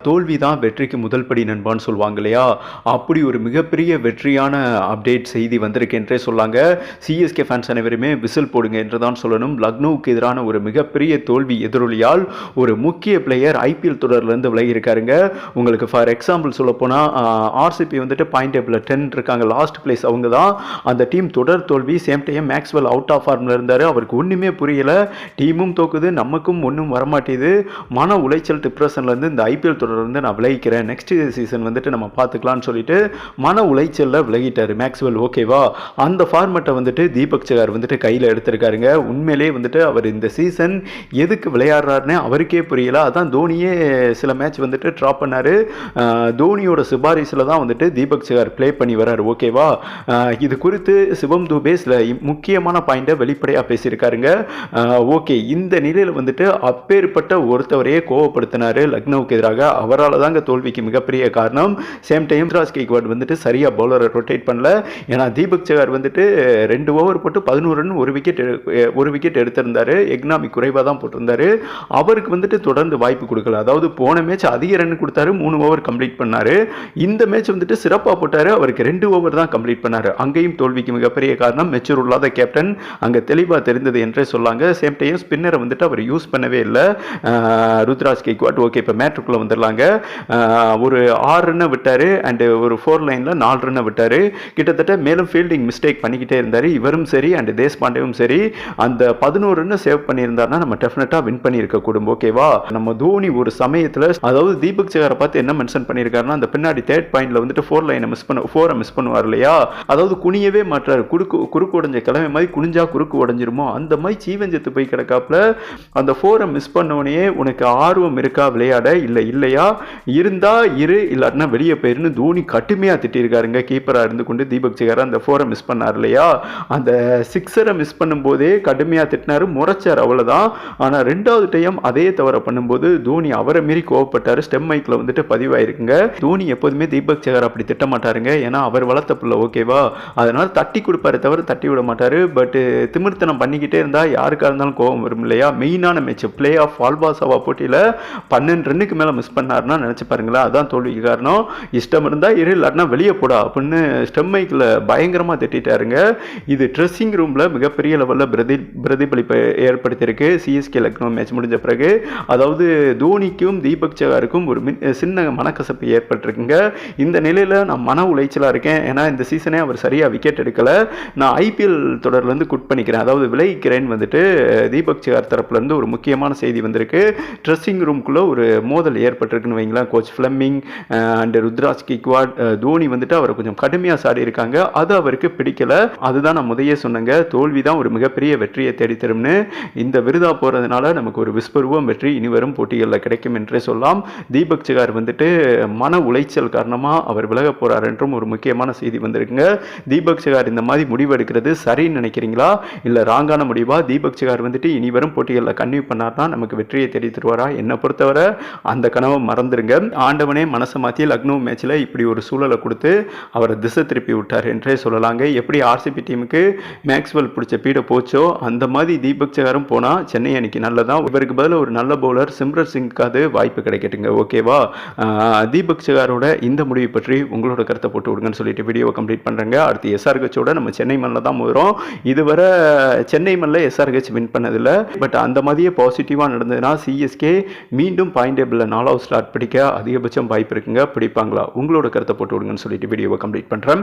தோல்வி தான் வெற்றிக்கு முதல் படி நண்பான்னு சொல்லுவாங்க இல்லையா? அப்படி ஒரு மிகப்பெரிய வெற்றியான அப்டேட் செய்தி வந்திருக்கு என்றே சொல்லாங்க. சிஎஸ்கே ஃபேன்ஸ் அனைவருமே விசில் போடுங்க என்று தான் சொல்லணும். லக்னோவுக்கு எதிரான ஒரு மிகப்பெரிய தோல்வி எதிரொலியால் ஒரு முக்கிய பிளேயர் ஐபிஎல் தொடர்லேருந்து விலகி இருக்காருங்க உங்களுக்கு ஃபார் எக்ஸாம்பிள் சொல்ல போனால் ஆர்சிபி வந்துட்டு பாயிண்ட் டேபிளில் டென் இருக்காங்க. லாஸ்ட் பிளேஸ் அவங்க தான் அந்த டீம் தொடர் தோல்வி same time Maxwell out of ஃபார்மில் இருந்தார். அவருக்கு ஒன்றுமே புரியலை. டீமும் தோக்குது. நமக்கும் ஒன்றும் வரமாட்டேது. மன உளைச்சல் டிப்ரெஷன்லேருந்து இந்த ஐபிஎல் தொடர்ந்து நான் விலகிக்கிறேன் நெக்ஸ்ட் சீசன் வந்துட்டு நம்ம பார்த்துக்கலாம்னு சொல்லிட்டு மன உளைச்சலில் விலகிட்டார். மேக்ஸ்வெல் ஓகேவா அந்த ஃபார்மெட்டை வந்துட்டு தீபக் சகார் வந்துட்டு கையில் எடுத்திருக்காருங்க. உண்மையிலே வந்துட்டு அவர் இந்த சீசன் எதுக்கு விளையாடுறாருன்னு அவருக்கே புரியல. அதான் தோனியே சில மேட்ச் வந்துட்டு ட்ராப் பண்ணார். தோனியோட சிபாரிசில் தான் வந்துட்டு தீபக் சகார் ப்ளே பண்ணி வர்றாரு ஓகேவா இது குறித்து சிவம் துபே சில முக்கியமான பாயிண்ட்டை வெளிப்படையாக பேசியிருக்காருங்க. ஓகே இந்த நிலையில் வந்துட்டு அப்பேற்பட்ட ஒருத்தவரையே கோவப்படுத்தினார் லக்னோவுக்கு எதிராக அவரால் தாங்க தோல்விக்கு மிகப்பெரிய காரணம். சேம் டைம் ராஜ் கேக்வாட் வந்துட்டு சரியாக பவுலரை ரொட்டேட் பண்ணல. ஏன்னா தீபக் சகார் வந்துட்டு ரெண்டு ஓவர் போட்டு பதினோரு ரன் ஒரு விக்கெட் ஒரு விக்கெட் எடுத்திருந்தாரு. எக்னாமி குறைவாக தான் போட்டிருந்தாரு. அவருக்கு வந்துட்டு தொடர்ந்து வாய்ப்பு கொடுக்கல. அதாவது போன மேட்ச் அதிக ரன் கொடுத்தாரு மூணு ஓவர் கம்ப்ளீட் பண்ணார். இந்த மேட்ச் வந்துட்டு சிறப்பாக போட்டார். அவருக்கு ரெண்டு ஓவர் தான் கம்ப்ளீட் பண்ணார். அங்கேயும் தோல்விக்கு மிகப்பெரிய காரணம் மெச்சூர் இல்லாத கேப்டன் அங்கே தெளிவாக தெரிந்தது என்றே சொல்லாங்க. சேம் டைம் ஸ்பின்னரை வந்துட்டு அவர் யூஸ் பண்ணவே இல்லை. ருத்ராஜ் கேக்வாட் ஓகே இப்போ மேட்ருக்குள்ளே வந்துடலாம் ஆஹ் ஒரு ஆறு ரன்னை விட்டார் அண்டு ஒரு ஃபோர் லைனில் நாலு ரன்னை விட்டார். கிட்டத்தட்ட மேலும் ஃபீல்டிங் மிஸ்டேக் பண்ணிக்கிட்டே இருந்தார். இவரும் சரி அண்டு தேஷ்பாண்டேவும் சரி. அந்த பதினோரு ரன்னை சேவ் பண்ணியிருந்தாருன்னா நம்ம டெஃபினட்டாக வின் பண்ணியிருக்க கூடும். ஓகேவா நம்ம தோனி ஒரு சமயத்தில் அதாவது தீபக் சேகரை பார்த்து என்ன மென்ஷன் பண்ணியிருக்காருன்னா அந்த பின்னாடி தேர்ட் பாயிண்ட்ல வந்துட்டு ஃபோர் லைனை மிஸ் பண்ண ஃபோரை மிஸ் பண்ணுவார் இல்லையா? அதாவது குனியவே மாட்டார். குறுக்கு குறுக்கு உடஞ்ச கிழமை மாதிரி குனிஞ்சா குறுக்கு உடஞ்சிருமோ? அந்த மாதிரி சீவஞ்சத்து போய் கிடக்காப்புல அந்த ஃபோரை மிஸ் பண்ணவனே உனக்கு ஆர்வம் இருக்கா? விளையாட? இல்லை இல்லையா? இருந்தா இரு இல்லாட்டினா வெளியே போயிருன்னு தோனி கட்டுமையாக திட்டிருக்காருங்க கீப்பராக இருந்து கொண்டு தீபக் சேகர் அந்த ஃபோரை மிஸ் பண்ணார் இல்லையா? அந்த சிக்ஸரை மிஸ் பண்ணும்போதே கடுமையாக திட்டினாரு. முறைச்சார் அவ்வளோதான் ஆனால் ரெண்டாவது டைம் அதே தவிர பண்ணும்போது தோனி அவரை மீறி கோவப்பட்டார். ஸ்டெம் மைக்கில் வந்துட்டு பதிவாயிருக்குங்க. தோனி எப்போதுமே தீபக் சேகர் அப்படி திட்ட மாட்டாருங்க ஏன்னா அவர் வளர்த்த பிள்ளை ஓகேவா அதனால தட்டி கொடுப்பாரு தவிர தட்டி விட மாட்டார். பட்டு திமிர்த்தனம் பண்ணிக்கிட்டே இருந்தால் யாருக்காக இருந்தாலும் கோவம் வரும் இல்லையா? மெயினான மேட்ச் பிளே ஆஃப் ஆல்பாசாவா போட்டியில் பன்னெண்டு ரன்னுக்கு மேலே மிஸ் பண்ணார்னா நினச்சி பாருங்களேன். அதான் தோல்விக்கு காரணம். இஷ்டம் இருந்தால் இரு இல்லாட்டினா வெளியே போடா அப்படின்னு ஸ்டெம்மைக்கில் பயங்கரமாக திட்டாருங்க இது ட்ரெஸ்ஸிங் ரூமில் மிகப்பெரிய லெவலில் பிரதி பிரதிபலிப்பை ஏற்படுத்தியிருக்கு. சிஎஸ்கே லக்னோ மேட்ச் முடிஞ்ச பிறகு. அதாவது தோனிக்கும் தீபக் சகாருக்கும் ஒரு மின் சின்ன மனக்கசப்பு ஏற்பட்டிருக்குங்க. இந்த நிலையில் நான் மன உளைச்சலாக இருக்கேன். ஏன்னா இந்த சீசனே அவர் சரியாக விக்கெட் எடுக்கலை. நான் ஐபிஎல் தொடர்லேருந்து குட் பண்ணிக்கிறேன். அதாவது விளைவிக்கிறேன்னு வந்துட்டு தீபக் சகார் தரப்புலேருந்து ஒரு முக்கியமான செய்தி வந்திருக்கு. ட்ரெஸ்ஸிங் ரூம்குள்ளே ஒரு மோதல் ஏற்பட்டிருக்குன்னு வைங்களேன். Coach Fleming and Ruturaj Gaikwad Dhoni வந்துட்டு அவரை கொஞ்சம் கடுமையாக சாடி இருக்காங்க அது அவருக்கு பிடிக்கல. அதுதான் நான் முதையே சொன்னேங்க. தோல்வி தான் ஒரு மிகப்பெரிய வெற்றியை தேடித்தரும்னு. இந்த விருதா போகிறதுனால நமக்கு ஒரு விஸ்வரூபம் வெற்றி இனி வரும் போட்டிகளில் கிடைக்கும் என்றே சொல்லலாம். தீபக் சிகார் வந்துட்டு மன உளைச்சல் காரணமாக அவர் விலக போகிறார் என்றும் ஒரு முக்கியமான செய்தி வந்திருக்குங்க. தீபக் சிகார் இந்த மாதிரி முடிவு எடுக்கிறது சரின்னு நினைக்கிறீங்களா? இல்லை ராங்கான முடிவா? தீபக் சிகார் வந்துட்டு இனி வரும் போட்டிகளில் கன்வியூ பண்ணார்னா நமக்கு வெற்றியை தேடி தருவாரா? என்னை பொறுத்தவரை அந்த கனவை மறந்துருங்க. ஆண்டவனே மனசை மாற்றி லக்னோ மேட்ச்சில் இப்படி ஒரு சூழலை கொடுத்து அவரை திசை திருப்பி விட்டார் என்றே சொல்லலாங்க. எப்படி ஆர்சிபி டீமுக்கு மேக்ஸ்வெல் பிடிச்ச பீடை போச்சோ அந்த மாதிரி தீபக் சகாரும் போனால் சென்னை அன்னைக்கு நல்லதான் இவருக்கு பதிலாக ஒரு நல்ல பவுலர் சிம்ரன் சிங்காவது வாய்ப்பு கிடைக்கட்டுங்க. ஓகேவா தீபக் சகாரோட இந்த முடிவை பற்றி உங்களோட கருத்தை போட்டு விடுங்கன்னு சொல்லிட்டு வீடியோவை கம்ப்ளீட் பண்ணுறேங்க அடுத்து எஸ்ஆர்ஹெச்சோட நம்ம சென்னை மண்ணில் தான் வரும் இதுவரை சென்னை மண்ணில் எஸ்ஆர்ஹெச் வின் பண்ணதில்லை. பட் அந்த மாதிரியே பாசிட்டிவாக நடந்ததுன்னா சிஎஸ்கே மீண்டும் பாயிண்ட் டேபிளில் நாலாவது ஷார்ட் பிடிக்க அதிகபட்சம் வாய்ப்பு இருக்குங்க. பிடிப்பாங்களா? உங்களோட கருத்தை போட்டு விடுங்கன்னு சொல்லிட்டு வீடியோவை கம்ப்ளீட் பண்ணுறேன்